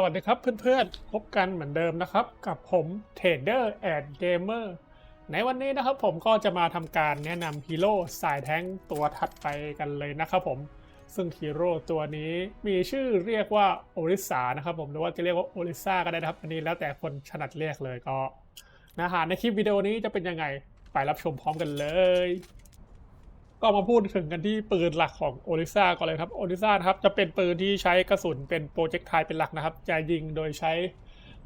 สวัสดีครับเพื่อนๆ พบกันเหมือนเดิมนะครับ กับผม Trader and Gamer ในวันนี้นะครับผมก็จะมาทำการแนะนำฮีโร่สายแท้งตัวถัดไปกันเลยนะครับผม ซึ่งฮีโร่ตัวนี้มีชื่อเรียกว่าโอริสานะครับผมหรือว่าจะเรียกว่าโอริซาก็ได้นะครับ อันนี้แล้วแต่คนถนัดเรียกเลยก็นื้อหาในคลิปวิดีโอนี้จะเป็นยังไงไปรับชมพร้อมกันเลย ก็มาพูดถึงกันที่ปืนหลักของโอริซาก่อนเลยครับโอริซาครับจะเป็นปืนที่ใช้กระสุนเป็นโปรเจกต์ไทเป็นหลักนะครับ จะยิงโดยใช้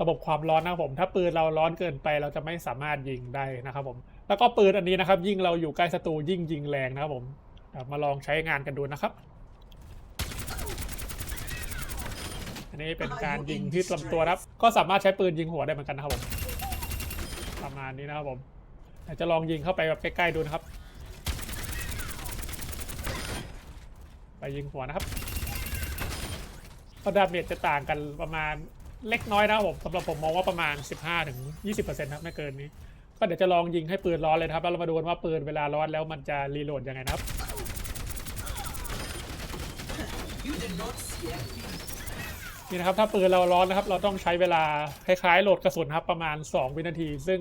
ระบบความร้อนนะครับผม ถ้าปืนเราร้อนเกินไปเราจะไม่สามารถยิงได้นะครับผม แล้วก็ปืนอันนี้นะครับ ยิ่งเราอยู่ใกล้ศัตรูยิ่งยิงแรงนะครับผมมาลองใช้งานกันดูนะครับ อันนี้เป็นการยิงที่ลำตัวครับ ก็สามารถใช้ปืนยิงหัวได้เหมือนกันนะครับผมประมาณนี้นะครับผมจะลองยิงเข้าไปแบบใกล้ๆดูนะครับ ไปยิงหัวนะครับก็ดาเมจจะต่างกันประมาณเล็กน้อยนะครับผมสำหรับผมมองว่าประมาณ 15-20%นะครับไม่เกินนี้ ก็เดี๋ยวจะลองยิงให้ปืนร้อนเลยนะครับ แล้วเรามาดูกันว่าปืนเวลาร้อนแล้วมันจะรีโหลดยังไงนะครับ นี่นะครับถ้าปืนเราร้อนนะครับ เราต้องใช้เวลาคล้ายๆโหลดกระสุนครับประมาณ 2 วินาที ซึ่ง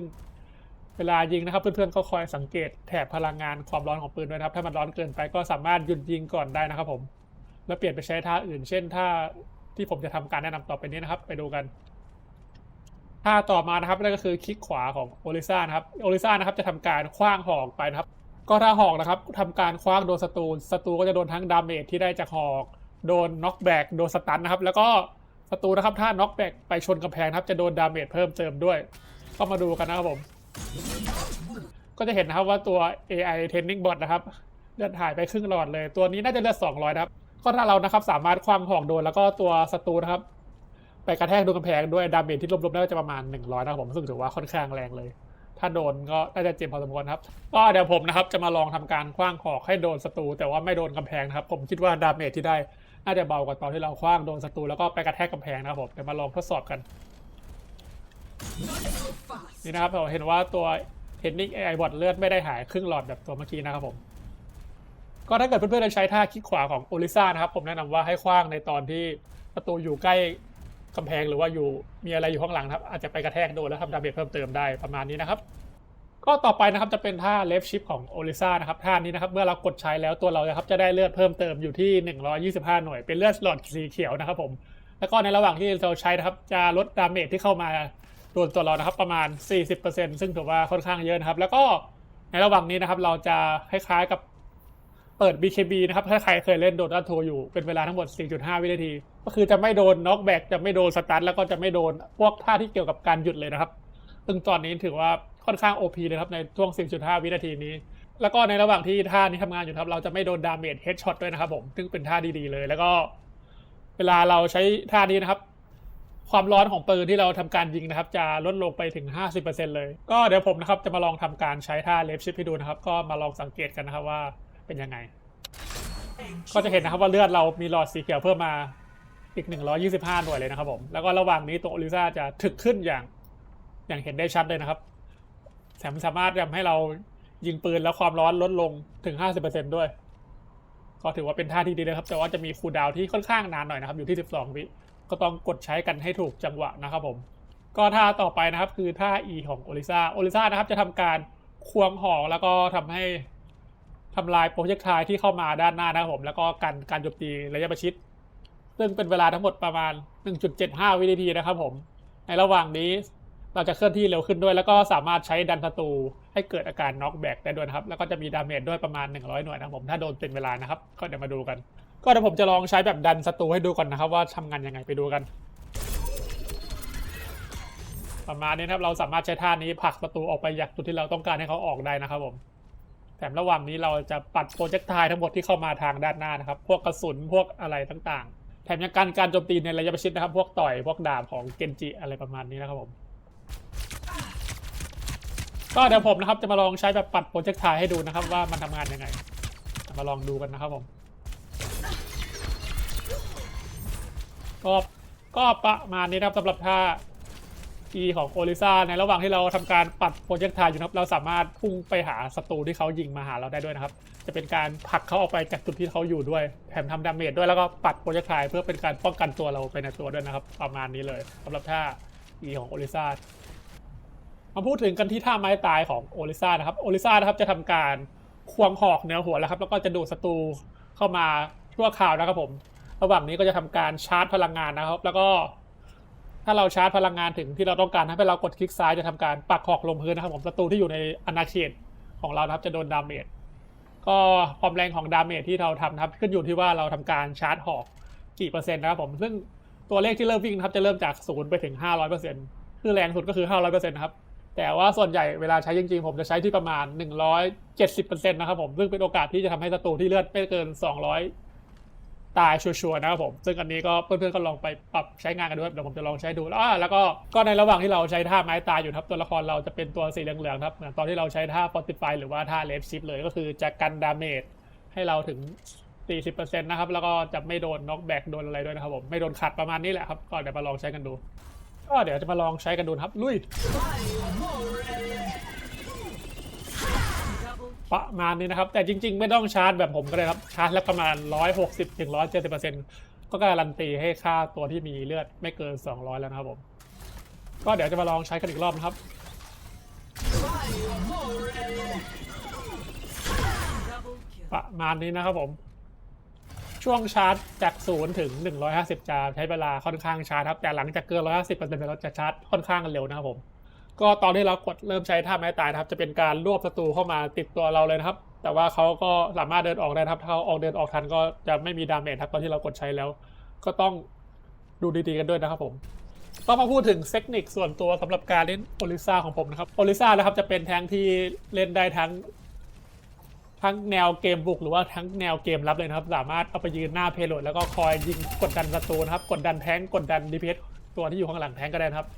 เวลายิงนะครับเพื่อนๆก็คอยสังเกตแถบพลังงานความร้อนของปืนด้วยนะครับ ถ้ามันร้อนเกินไปก็สามารถหยุดยิงก่อนได้นะครับผม แล้วเปลี่ยนไปใช้ท่าอื่น เช่นท่าที่ผมจะทำการแนะนำต่อไปนี้นะครับ ไปดูกันท่าต่อมานะครับนั่นก็คือคลิกขวาของโอลิซ่านะครับโอลิซ่านะครับจะทำการคว้างหอกไปนะครับ ก็ถ้าหอกนะครับทำการคว้างโดนศัตรูศัตรูก็จะโดนทั้งดาเมจที่ได้จากหอกโดนน็อกแบกโดนสตันนะครับ แล้วก็ศัตรูนะครับถ้าน็อกแบกไปชนกำแพงนะครับจะโดนดาเมจเพิ่มเติมด้วย ก็มาดูกันนะครับผม ก็จะเห็นนะครับว่าตัว AI Training Bot นะครับเลือดหายไปครึ่งหลอดเลย ตัวนี้น่าจะเลือด200นะครับ ก็ถ้าเรานะครับสามารถคว้างหอกโดนแล้วก็ตัวศัตรูนะครับ ไปกระแทกโดนกำแพงด้วยดาเมจที่รวมๆได้จะประมาณ 100 นะครับผมซึ่งถือว่าค่อนข้างแรงเลย ถ้าโดนก็น่าจะเจ็บพอสมควรครับ ก็เดี๋ยวผมนะครับจะมาลองทำการคว้างหอกให้โดนศัตรูแต่ว่าไม่โดนกำแพงนะครับ ผมคิดว่าดาเมจที่ได้น่าจะเบากว่าตอนที่เราคว้างโดนศัตรูแล้วก็ไปกระแทกกำแพงนะครับผมเดี๋ยวมาลองทดสอบกัน นี่นะครับเราเห็นว่าตัวเทนนิ a ไอบอทเลือดไม่ได้หายครึ่งหลอดแบบตัวเมื่อกี้นะครับผม ก็ถ้าเกิดเพื่อนๆใช้ท่าคลิกขวาของโอลิซ่านะครับ ผมแนะนำว่าให้คว้างในตอนที่ประตูอยู่ใกล้กำแพงหรือว่าอยู่มีอะไรอยู่ข้างหลังครับ อาจจะไปกระแทกโดนแล้วทำดาเมจเพิ่มเติมได้ประมาณนี้นะครับ ก็ต่อไปนะครับจะเป็นท่าเลฟชิปของโอลิซ่านะครับท่านี้นะครับเมื่อเรากดใช้แล้วตัวเรานะครับจะได้เลือดเพิ่มเติมอยู่ที่ 125 หน่วยเป็นเลือดหลอดสีเขียวนะครับผมแล้วก็ในระหว่างที่เราใช้นะครับจะลดดาเมจที่เข้ามา โดนตัวเรานะครับประมาณ 40%ซึ่งถือว่าค่อนข้างเยอะนะครับ แล้วก็ในระหว่างนี้นะครับ เราจะคล้ายๆกับเปิด BKB นะครับ ถ้าใครเคยเล่นโดดาโทอยู่เป็นเวลาทั้งหมด 4.5 วินาที ก็คือจะไม่โดนน็อกแบ็กจะไม่โดนสตันแล้วก็จะไม่โดนพวกท่าที่เกี่ยวกับการหยุดเลยนะครับ ซึ่งตอนนี้ถือว่าค่อนข้าง OP เลยครับในช่วง 4.5 วินาทีนี้ แล้วก็ในระหว่างที่ท่านี้ทำงานอยู่ครับ เราจะไม่โดนดาเมจเฮดช็อตด้วยนะครับผม ซึ่งเป็นท่าดีๆเลย แล้วก็ เวลาเราใช้ท่านี้นะครับ ความร้อนของปืนที่เราทำการยิงนะครับ จะลดลงไปถึง 50%เลย ก็เดี๋ยวผมนะครับจะมาลองทำการใช้ท่าเลฟชิปให้ดูนะครับ ก็มาลองสังเกตกันนะครับว่าเป็นยังไง ก็จะเห็นนะครับว่าเลือดเรามีหลอดสีเขียวเพิ่มมาอีก 125 หน่วยเลยนะครับผม แล้วก็ระหว่างนี้ตัวโอลิซ่าจะถึกขึ้นอย่างอย่างเห็นได้ชัดเลยนะครับแถมสามารถทำให้เรายิงปืนแล้วความร้อนลดลงถึง 50%ด้วย ก็ถือว่าเป็นท่าที่ดีนะครับ แต่ว่าจะมีคูลดาวที่ค่อนข้างนานหน่อยนะครับ อยู่ที่ 12 วิ ก็ต้องกดใช้กันให้ถูกจังหวะนะครับผม ก็ท่าต่อไปนะครับคือท่า E ของโอลิซาโอลิซานะครับจะทำการควงหอกแล้วก็ทำให้ทำลายโปรเจกต์ไทที่เข้ามาด้านหน้านะครับผม แล้วก็กันการโจมตีระยะประชิด ซึ่งเป็นเวลาทั้งหมดประมาณ 1.75 วินาทีนะครับผม ในระหว่างนี้เราจะเคลื่อนที่เร็วขึ้นด้วย แล้วก็สามารถใช้ดันศัตรูให้เกิดอาการน็อกแบ็กได้ด้วยครับ แล้วก็จะมีดาเมจด้วยประมาณ 100 หน่วยนะครับผม ถ้าโดนเป็นเวลานะครับ ก็เดี๋ยวมาดูกัน ก็เดี๋ยวผมจะลองใช้แบบดันศัตรูให้ดูก่อนนะครับ ว่าทำงานยังไงไปดูกัน ประมาณนี้นะครับเราสามารถใช้ท่านี้ผลักศัตรูออกไปจากจุดที่เราต้องการให้เขาออกได้นะครับผมแถมระหว่างนี้เราจะปัดโปรเจกต์ไททั้งหมดที่เข้ามาทางด้านหน้านะครับ พวกกระสุนพวกอะไรต่างๆ แถมยังกันการโจมตีในระยะประชิดนะครับ พวกต่อยพวกดาบของเกนจิอะไรประมาณนี้นะครับผมก็เดี๋ยวผมนะครับจะมาลองใช้แบบปัดโปรเจกต์ไทให้ดูนะครับ ว่ามันทำงานยังไง มาลองดูกันนะครับผม ก็ก็ประมาณนี้นะครับสำหรับท่า E ของโอลิซาในระหว่างที่เราทำการปัดโปรเจกต์ไทอยู่นะครับ เราสามารถพุ่งไปหาศัตรูที่เขายิงมาหาเราได้ด้วยนะครับ จะเป็นการผลักเขาออกไปจากจุดที่เขาอยู่ด้วยแถมทำดาเมจด้วยแล้วก็ปัดโปรเจกต์ไทเพื่อเป็นการป้องกันตัวเราไปในตัวด้วยนะครับ ประมาณนี้เลยสำหรับท่า E ของโอลิซามาพูดถึงกันที่ท่าไม้ตายของโอลิซานะครับโอลิซานะครับจะทำการควงหอกเหนือหัวแล้วครับ แล้วก็จะดูดศัตรูเข้ามาชั่วคราวนะครับผม ระหว่างนี้ก็จะทำการชาร์จพลังงานนะครับ แล้วก็ถ้าเราชาร์จพลังงานถึงที่เราต้องการให้เรากดคลิกซ้ายจะทำการปักหอกลงพื้นนะครับผมศัตรูที่อยู่ในอาณาเขตของเรานะครับจะโดนดาเมจก็ความแรงของดาเมจที่เราทำนะครับขึ้นอยู่ที่ว่าเราทำการชาร์จหอกกี่เปอร์เซ็นต์นะครับผมซึ่งตัวเลขที่เริ่มวิ่งนะครับจะเริ่มจากศูนย์ไปถึงห้าร้อยเปอร์เซ็นต์คือแรงสุดก็คือห้าร้อยเปอร์เซ็นต์นะครับแต่ว่าส่วนใหญ่เวลาใช้จริงๆ ผมจะใช้ที่ประมาณหนึ่งร้อยเจ็ดสิบเปอร์เซ็นต์นะครับผม ซึ่งเป็นโอกาสที่จะทำให้ศัตรูที่เลือดไม่เกินสองร้อย ตายชัวร์ๆนะครับผม ซึ่งอันนี้ก็เพื่อนๆก็ลองไปปรับใช้งานกันด้วยเดี๋ยวผมจะลองใช้ดูแล้วอ่าแล้วก็ก็ในระหว่างที่เราใช้ท่าไม้ตายอยู่ครับตัวละครเราจะเป็นตัวสีเหลืองๆครับเหมือนตอนที่เราใช้ท่า Fortify หรือว่าท่า Red Shift เลยก็คือจะกันดาเมจให้เราถึง 40%นะครับแล้วก็จะไม่โดนน็อกแบ็กโดนอะไรด้วยนะครับผมไม่โดนขัดประมาณนี้แหละครับก็เดี๋ยวมาลองใช้กันดู ก็เดี๋ยวจะมาลองใช้กันดูครับลุย ประมาณนี้นะครับ แต่จริง ๆ ไม่ต้องชาร์จแบบผมก็ได้ครับ ชาร์จแล้วประมาณ 160ถึง170%ก็การันตีให้ค่าตัวที่มีเลือดไม่เกิน 200 แล้วนะครับผม ก็เดี๋ยวจะมาลองใช้กันอีกรอบนะครับประมาณนี้นะครับผม ช่วงชาร์จจาก0ถึง 150 จะใช้เวลาค่อนข้างช้าครับ แต่หลังจากเกิน 150%เราจะชาร์จค่อนข้างเร็วนะครับผม ก็ตอนที่เรากดเริ่มใช้ท่าไม้ตายนะครับ จะเป็นการรวบศัตรูเข้ามาติดตัวเราเลยนะครับ แต่ว่าเขาก็สามารถเดินออกได้นะครับ ถ้าเขาออกเดินออกทันก็จะไม่มีดาเมจครับตอนที่เรากดใช้แล้ว ก็ต้องดูดีๆกันด้วยนะครับผมก็มาพูดถึงเทคนิคส่วนตัวสำหรับการเล่นโอลิซ่าของผมนะครับโอลิซ่านะครับจะเป็นแทงที่เล่นได้ทั้ง ทั้งแนวเกมบุกหรือว่าทั้งแนวเกมรับเลยนะครับ สามารถเอาไปยืนหน้าเพลโลดแล้วก็คอยยิงกดดันศัตรูนะครับ กดดันแทงกดดันดีเพสตัวที่อยู่ข้างหลังแทงก็ได้นะครับ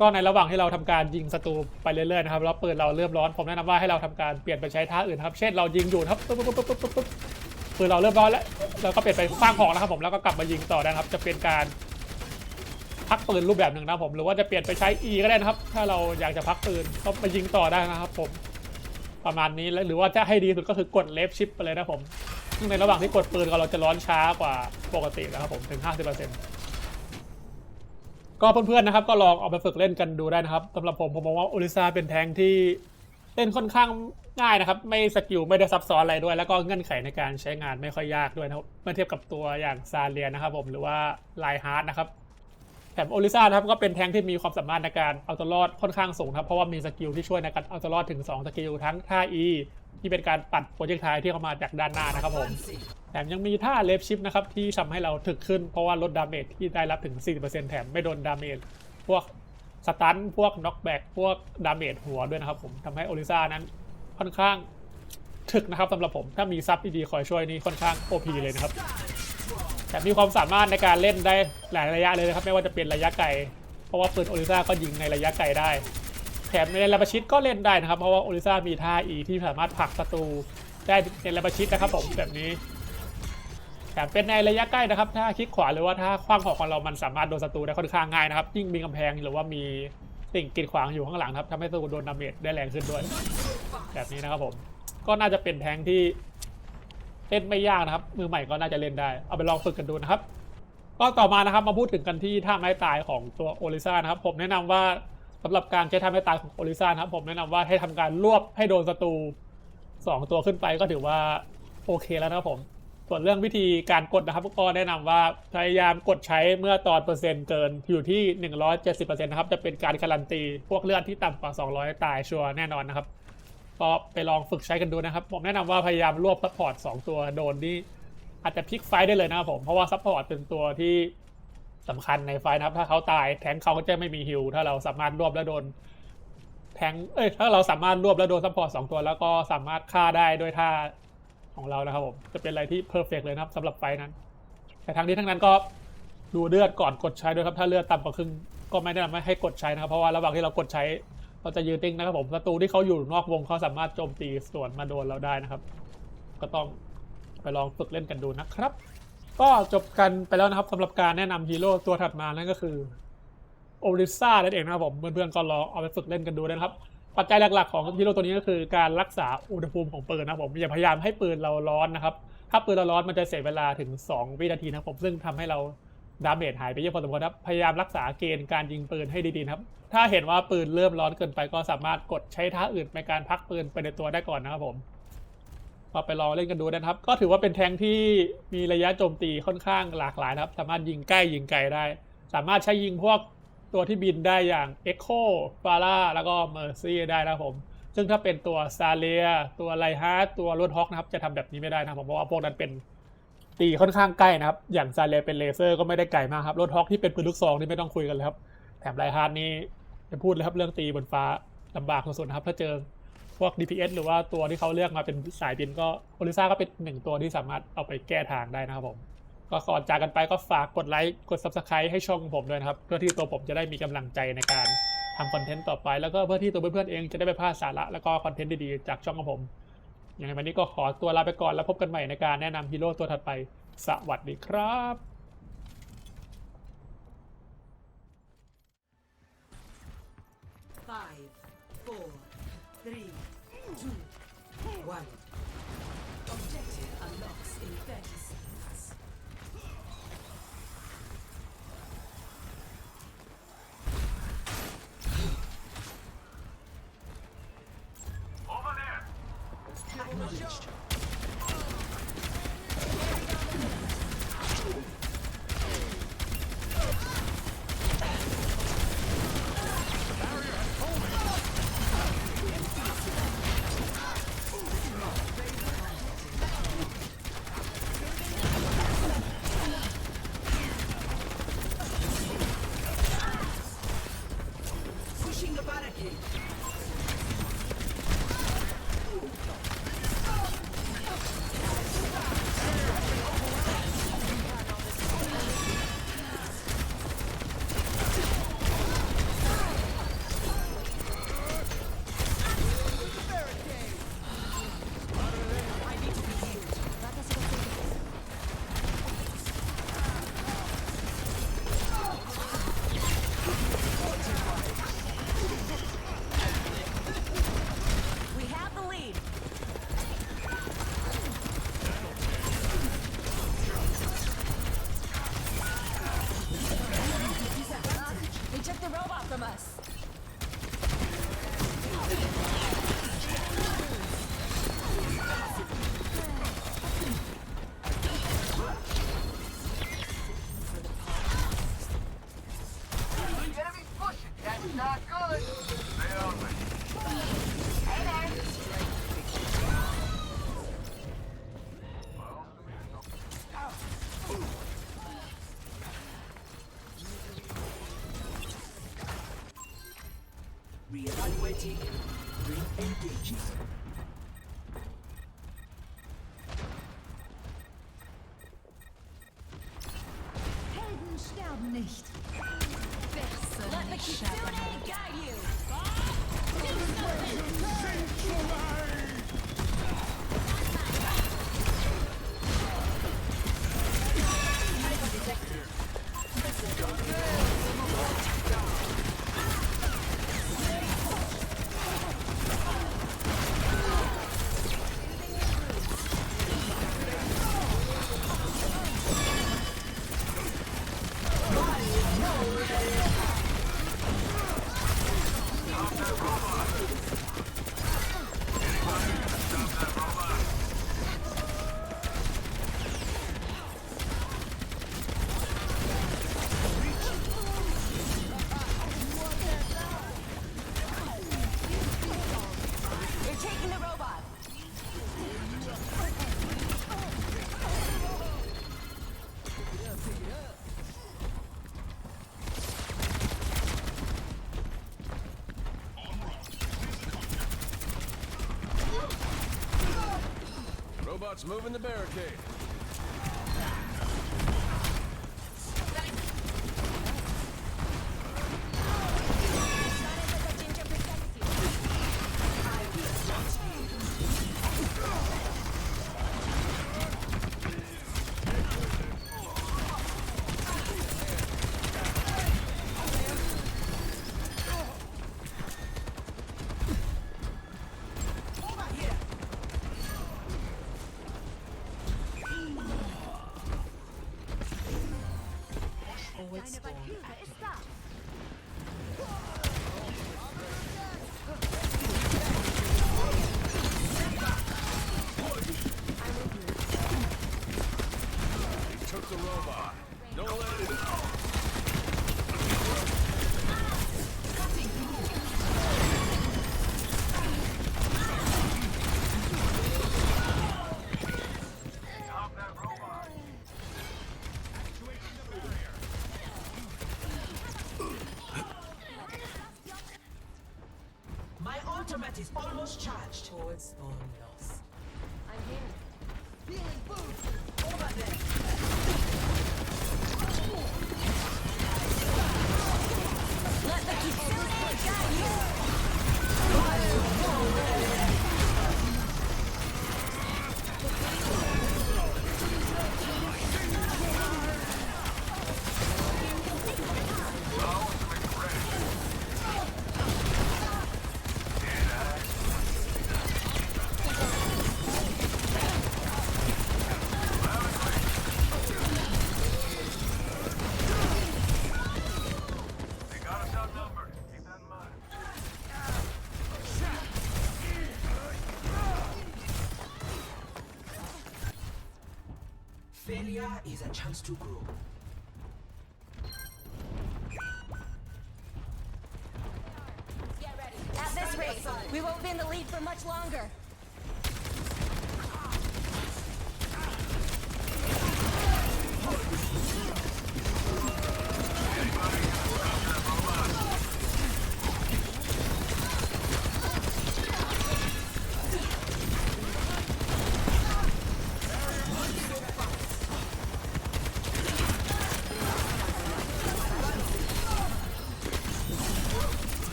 ก็ในระหว่างที่เราทำการยิงศัตรูไปเรื่อยๆนะครับแล้วปืนเราเริ่มร้อนผมแนะนำว่าให้เราทำการเปลี่ยนไปใช้ท่าอื่นครับ เช่นเรายิงอยู่ครับปุ๊บปุ๊บปุ๊บปุ๊บปุ๊บปืนเราเริ่มร้อนแล้วเราก็เปลี่ยนไปคว้างหอกนะครับผมแล้วก็กลับมายิงต่อนะครับ จะเป็นการพักปืนรูปแบบหนึ่งนะผมหรือว่าจะเปลี่ยนไปใช้ E ก็ได้นะครับ ถ้าเราอยากจะพักปืนก็มายิงต่อได้นะครับผมประมาณนี้หรือว่าจะให้ดีสุดก็คือกดเลฟชิปไปเลยนะผมซึ่งในระหว่างที่กดปืนเราจะร้อนช้ากว่าปกตินะครับผมถึง 50% ก็เพื่อนๆนะครับ ก็ลองเอาไปฝึกเล่นกันดูได้นะครับสำหรับผมผมมองว่าโอลิซาเป็นแทงที่เล่นค่อนข้างง่ายนะครับ ไม่สกิลไม่ได้ซับซ้อนอะไรด้วย แล้วก็เงื่อนไขในการใช้งานไม่ค่อยยากด้วยนะครับเมื่อเทียบกับตัวอย่างซาเลียนะครับ ผมหรือว่าไลฮาร์ดนะครับแถมโอลิซานะครับก็เป็นแทงที่มีความสามารถในการเอาตัวรอดค่อนข้างสูงครับเพราะว่ามีสกิลที่ช่วยในการเอาตัวรอดถึง 2 สกิลทั้งท่า E ที่เป็นการปัดโปรเจกต์ไทยที่เข้ามาจากด้านหน้านะครับผม แถมยังมีท่าเลฟชิปนะครับ ที่ทำให้เราถึกขึ้นเพราะว่าลดดาเมจที่ได้รับถึง 40%แถมไม่โดนดาเมจพวกสตันพวกน็อกแบ็กพวกดาเมจหัวด้วยนะครับผมทำให้โอลิซ่านั้นค่อนข้างถึกนะครับสำหรับผมถ้ามีซับดีๆคอยช่วยนี่ค่อนข้าง OP เลยนะครับแต่มีความสามารถในการเล่นได้หลายระยะเลยนะครับไม่ว่าจะเป็นระยะไกลเพราะว่าปืนโอลิซ่าก็ยิงในระยะไกลได้ แถมในระยะประชิดก็เล่นได้นะครับ เพราะว่าโอลิซ่ามีท่าอีที่สามารถผลักศัตรูได้ในระยะประชิดนะครับผมแบบนี้ แถมเป็นในระยะใกล้นะครับ ถ้าคลิกขวาหรือว่าถ้าคว้างหอกของเรามันสามารถโดนศัตรูได้ค่อนข้างง่ายนะครับ ยิ่งมีกำแพงหรือว่ามีสิ่งกีดขวางอยู่ข้างหลังครับทำให้ศัตรูโดนดาเมจได้แรงขึ้นด้วย แบบนี้นะครับผม ก็น่าจะเป็นแทงที่เล่นไม่ยากนะครับ มือใหม่ก็น่าจะเล่นได้ เอาไปลองฝึกกันดูนะครับ ก็ต่อมานะครับมาพูดถึงกันที่ท่าไม้ตายของตัวโอลิซ่านะครับ ผมแนะนำว่าสำหรับการใช้ท่าไม้ตายของโอลิซ่านะครับ ผมแนะนำว่าให้ทำการรวบให้โดนศัตรูสองตัวขึ้นไปก็ถือว่าโอเคแล้วนะครับผม ส่วนเรื่องวิธีการกดนะครับก็แนะนำว่าพยายามกดใช้เมื่อตอนเปอร์เซ็นต์เกินอยู่ที่ 170%นะครับจะเป็นการการันตี พวกเลือดที่ต่ำกว่า 200 ตายชัวร์แน่นอนนะครับก็ไปลองฝึกใช้กันดูนะครับ ผมแนะนำว่าพยายามรวบซัพพอร์ต2ตัวโดนนี่อาจจะพลิกไฟได้เลยนะครับผมเพราะว่าซัพพอร์ตเป็นตัวที่สำคัญในไฟนะครับ ถ้าเขาตายแทงเขาก็จะไม่มีฮิลถ้าเราสามารถรวบแล้วโดนแทงเอ้ยถ้าเราสามารถรวบแล้วโดนซัพพอร์ตสองตัว แล้วก็สามารถฆ่าได้ด้วยท่า ของเรานะครับผมจะเป็นอะไรที่เพอร์เฟกเลยนะครับสำหรับไฟนั้น แต่ทั้งนี้ทั้งนั้นก็ดูเลือดก่อนกดใช้ด้วยครับ ถ้าเลือดต่ำกว่าครึ่งก็ไม่แนะนำให้กดใช้นะครับ เพราะว่าระหว่างที่เรากดใช้เราจะยืนติ้งนะครับผมศัตรูที่เขาอยู่นอกวงเขาสามารถโจมตีสวนมาโดนเราได้นะครับ ก็ต้องไปลองฝึกเล่นกันดูนะครับ ก็จบกันไปแล้วนะครับสำหรับการแนะนำฮีโร่ตัวถัดมานั่นก็คือโอริซ่านั่นเองนะครับผมเพื่อนๆก็ลองเอาไปฝึกเล่นกันดูนะครับ ปัจจัยหลักๆของฮีโร่ตัวนี้ก็คือการรักษาอุณหภูมิของปืนนะครับผมอย่าพยายามให้ปืนเราร้อนนะครับ ถ้าปืนเราร้อนมันจะเสียเวลาถึง 2 วินาทีนะครับผมซึ่งทำให้เราดาเมจหายไปเยอะพอสมควรครับพยายามรักษาเกณฑ์การยิงปืนให้ดีๆครับ ถ้าเห็นว่าปืนเริ่มร้อนเกินไปก็สามารถกดใช้ท่าอื่นในการพักปืนไปในตัวได้ก่อนนะครับผมก็ไปลองเล่นกันดูนะครับ ก็ถือว่าเป็นแทงที่มีระยะโจมตีค่อนข้างหลากหลายนะครับ สามารถยิงใกล้ยิงไกลได้ สามารถใช้ยิงพวก ตัวที่บินได้อย่าง Echo f a r a แล้วก็ Mercy ได้นะครับผม ซึ่งถ้าเป็นตัวซาเลียตัวไลฮาร์ตัวรถฮอกนะครับ จะทำแบบนี้ไม่ได้นะผมเพราะว่าพวกนั้นเป็นตีค่อนข้างใกล้นะครับ อย่างซาเลียเป็นเลเซอร์ก็ไม่ได้ไกลมากครับรถฮอกที่เป็นปืนลูกซองนี่ไม่ต้องคุยกันเลยครับ แถมไลฮาร์ดนี่จะพูดเลยครับเรื่องตีบนฟ้าลำบากสุดๆนะครับ ถ้าเจอพวก DPS หรือว่าตัวที่เขาเลือกมาเป็นสายบินก็โอลิซ่าก็เป็นหนึ่งตัวที่สามารถเอาไปแก้ทางได้นะครับผม ก็ก่อนจากกันไปก็ฝากกดไลค์กด Subscribe ให้ช่องผมด้วยนะครับ เพื่อที่ตัวผมจะได้มีกำลังใจในการทำคอนเทนต์ต่อไป แล้วก็เพื่อที่ตัวเพื่อนๆเองจะได้ไม่พลาดสาระแล้วก็คอนเทนต์ดีๆจากช่องของผม อย่างไรวันนี้ก็ขอตัวลาไปก่อนแล้วพบกันใหม่ในการแนะนำฮีโร่ตัวถัดไป สวัสดีครับ 무슨 짓이죠? Not good. Robots moving the barricade. Impact. My ultimate is almost charged. Poet spawn lost. I'm here. Healing boost. Over there. Let the Kitsune guide you. Failure is a chance to grow. At this rate, we won't be in the lead for much longer.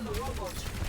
한번 놀아봐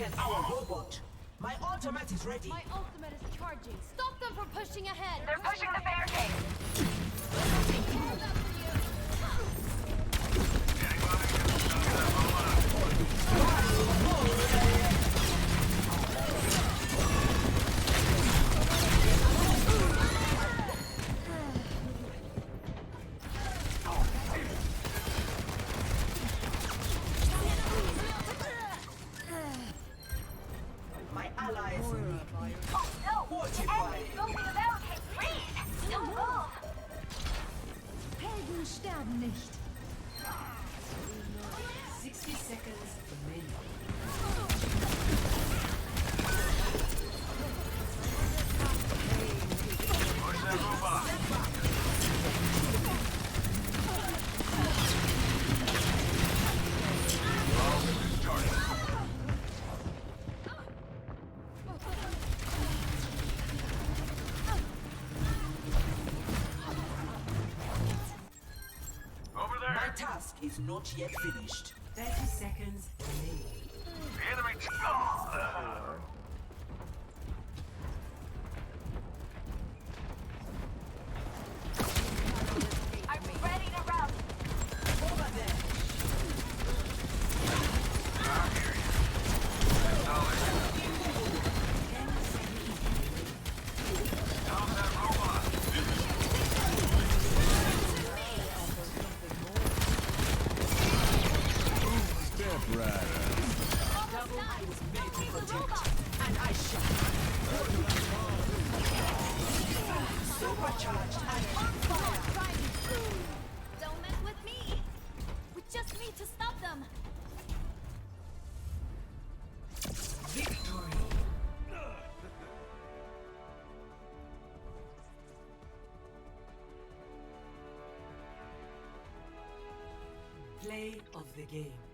They our robot. My ultimate is ready. My ultimate is charging. Stop them from pushing ahead. They're pushing the barricade. task is not yet finished. 30 seconds remaining. The enemy. Ah! game.